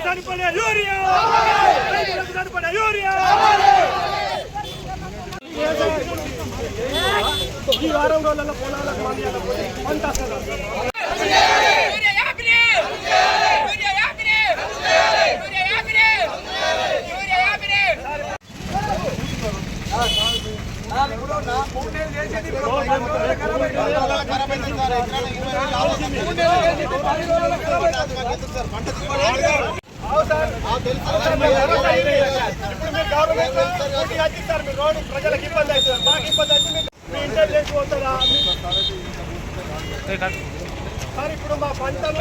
సరిపడే యూరియా రైతులకు సరిపడే యూరియా ఈ వారం రోజుల పొలాలకు మంది పంట ప్రజలకు ఇబ్బంది అవుతుంది మాకు ఇబ్బంది అయితే ఇంటెలిజెన్స్ పోతుందా సార్ ఇప్పుడు మా పంటలు.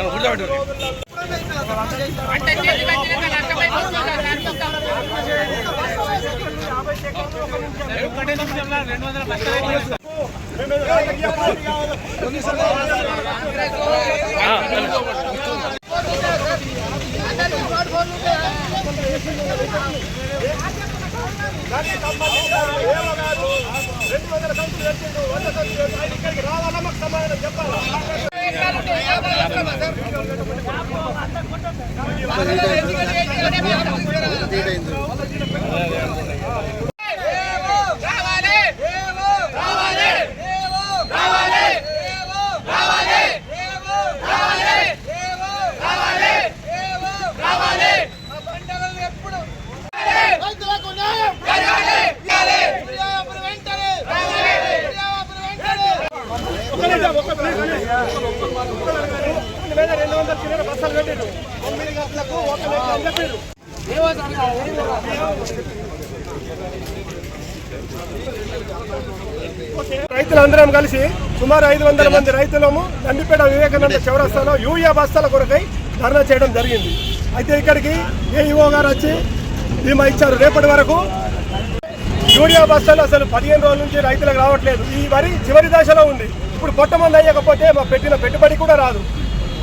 దానికి సంబంధించిన. రెండు వందల సంచులు తెచ్చిండు, వంద సంచులు తెచ్చిండు. ఆయన ఇక్కడికి రావాలా మాకు సమాధానం చెప్పాలా? ఒక్క మీద రెండు వందల బస్సులు తొమ్మిది గంటలకు ఒక లక్ష అని రైతులందరం కలిసి సుమారు ఐదు వందల మంది రైతులము నందిపేట వివేకానంద చౌరస్తాలో యూరియా బస్తాల కొరకై ధర్నా చేయడం జరిగింది. అయితే ఇక్కడికి ఏఈఓ గారు వచ్చి బీమా ఇచ్చారు. రేపటి వరకు యూరియా బస్తాలు అసలు పదిహేను రోజుల నుంచి రైతులకు రావట్లేదు. ఈ వరి చివరి దశలో ఉంది. ఇప్పుడు పొట్టమంది అయ్యకపోతే మా పెట్టిన పెట్టుబడి కూడా రాదు.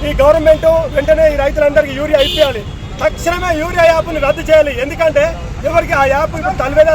ఈ గవర్నమెంట్ వెంటనే ఈ రైతులందరికీ యూరియా ఇప్పించాలి తక్షణమే యూరియా యాప్ని రద్దు చేయాలి. ఎందుకంటే ఎవరికి ఆ యాప్ ఇప్పుడు తలవేల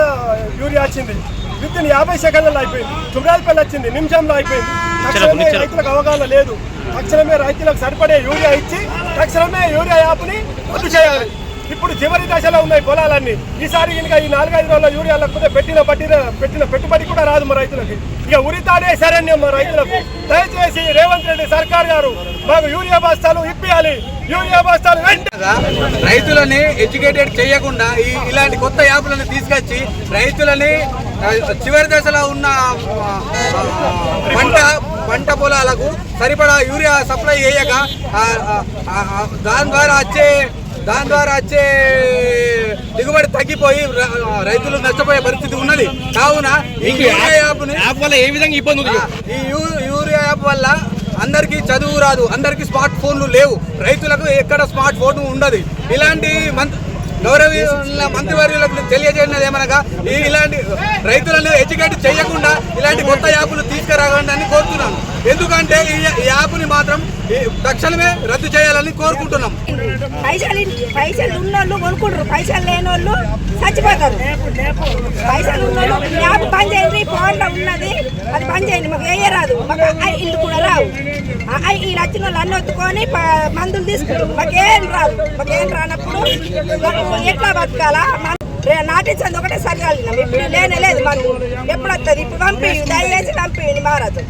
యూరియా వచ్చింది. విత్ ఇన్ యాభై సెకండ్లలో అయిపోయింది. చుగాలపల్లి వచ్చింది. నిమిషంలో అయిపోయింది. తక్షణమే రైతులకు అవగాహన లేదు. తక్షణమే రైతులకు సరిపడే యూరియా ఇచ్చి తక్షణమే యూరియా యాప్ని రద్దు చేయాలి. ఇప్పుడు చివరి దశలో ఉన్నాయి పొలాలన్నీ. ఈసారి ఇక ఈ నాలుగైదు రోజుల యూరియా లేకపోతే పెట్టిన పట్టిన పెట్టిన పెట్టుబడి కూడా రాదు మా రైతులకి. ఇక ఉరితాడే శరణ్యం మా రైతులకు. దయచేసి రేవంత్ రెడ్డి సర్కార్ గారు మాకు యూరియా బస్తాలు ఇప్పియాలి. యూరియా బస్తాలు రైతులని ఎడ్యుకేటెడ్ చేయకుండా ఈ ఇలాంటి కొత్త యాప్లను తీసుకొచ్చి రైతులని చివరి దశలో ఉన్న పంట పంట పొలాలకు సరిపడా యూరియా సప్లై చేయక దాని ద్వారా వచ్చే దాని ద్వారా వచ్చే దిగుబడి తగ్గిపోయి రైతులు నష్టపోయే పరిస్థితి ఉన్నది. కావున ఈ యూరియా యాప్ని యాప్ వల్ల ఏ విధంగా ఇబ్బంది ఈ యూరియా యాప్ వల్ల అందరికీ చదువు రాదు అందరికీ స్మార్ట్ ఫోన్లు లేవు రైతులకు ఎక్కడ స్మార్ట్ ఫోన్ ఉండదు. ఇలాంటి మంత్ గౌరవ మంత్రివర్యులకు తెలియజేయడం ఏమనగా ఈ ఇలాంటి రైతులను ఎడ్యుకేట్ చేయకుండా ఇలాంటి కొత్త యాప్లు తీసుకురాకండి అని కోరుతున్నాను. ఎందుకంటే ఈ యాప్ని మాత్రం తక్షణమే రద్దు చేయాలని కోరుకుంటున్నాం. పైసలు పైసలు ఉన్నోళ్ళు కొనుక్కుంటారు. పైసలు లేని వాళ్ళు చచ్చిపోతారు. పైసలు ఉన్నోళ్ళు యాప్ బంద్ చేయండి ఫోన్లో ఉన్నది. అది బంద్ చేయండి. మాకు వేయరాదు మాకు ఇల్లు కూడా రావు. ఆ వీళ్ళు వచ్చిన వాళ్ళు అన్ని ఒత్తుకొని ప- మందులు తీసుకుంటారు. మాకేం రాదు. మాకేం రానప్పుడు మాకు ఎట్లా బతకాలా? మన- నాటించండి ఒకటే సరిగా ఇప్పుడు లేనే లేదు మందు. ఎప్పుడు వస్తుంది ఇప్పుడు పంపి దయచేసి పంపి మహారాజు